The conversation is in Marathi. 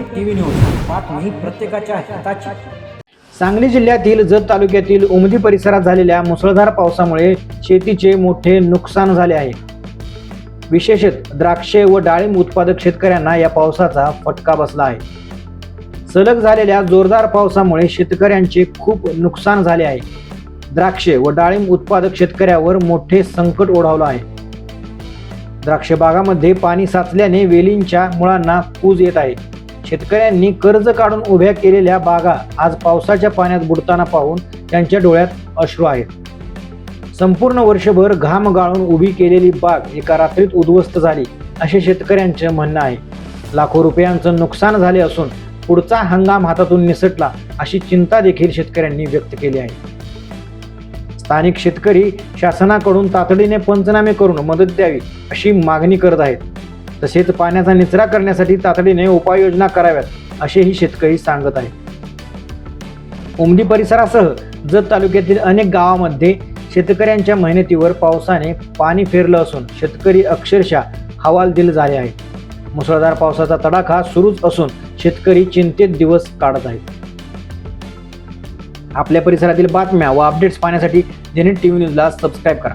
TV news. बातमी प्रत्येकाच्या हिताची. सांगली जिल्ह्यातील जत तालुक्यातील उमदी परिसरात झालेल्या मुसळधार पावसामुळे शेतीचे मोठे नुकसान झाले आहे. विशेषत द्राक्षे व डाळिंब उत्पादक शेतकऱ्यांना या पावसाचा फटका बसला आहे. सलग झालेल्या जोरदार पावसामुळे शेतकऱ्यांचे खूप नुकसान झाले आहे. द्राक्षे व डाळिंब उत्पादक शेतकऱ्यावर मोठे संकट ओढावलं आहे. द्राक्ष बागामध्ये पाणी साचल्याने वेलींच्या मुळांना कूज येत आहे. शेतकऱ्यांनी कर्ज काढून उभ्या केलेल्या बागा आज पावसाच्या पाण्यात बुडताना पाहून त्यांच्या डोळ्यात अश्रू आहेत. संपूर्ण वर्षभर घाम गाळून उभी केलेली बाग एका रात्रीत उद्ध्वस्त झाली असे शेतकऱ्यांचे म्हणणं आहे. लाखो रुपयांचं नुकसान झाले असून पुढचा हंगाम हातातून निसटला अशी चिंता देखील शेतकऱ्यांनी व्यक्त केली आहे. स्थानिक शेतकरी शासनाकडून तातडीने पंचनामे करून मदत द्यावी अशी मागणी करत आहेत. तसेच पाण्याचा निचरा करण्यासाठी तातडीने उपाययोजना कराव्यात असेही शेतकरी सांगत आहेत. उमदी परिसरासह जत तालुक्यातील अनेक गावामध्ये शेतकऱ्यांच्या मेहनतीवर पावसाने पाणी फेरलं असून शेतकरी अक्षरशः हवालदिल झाले आहेत. मुसळधार पावसाचा तडाखा सुरूच असून शेतकरी चिंतेत दिवस काढत आहेत. आपल्या परिसरातील बातम्या व अपडेट्स पाहण्यासाठी जेनेट टी व्ही न्यूजला सबस्क्राईब करा.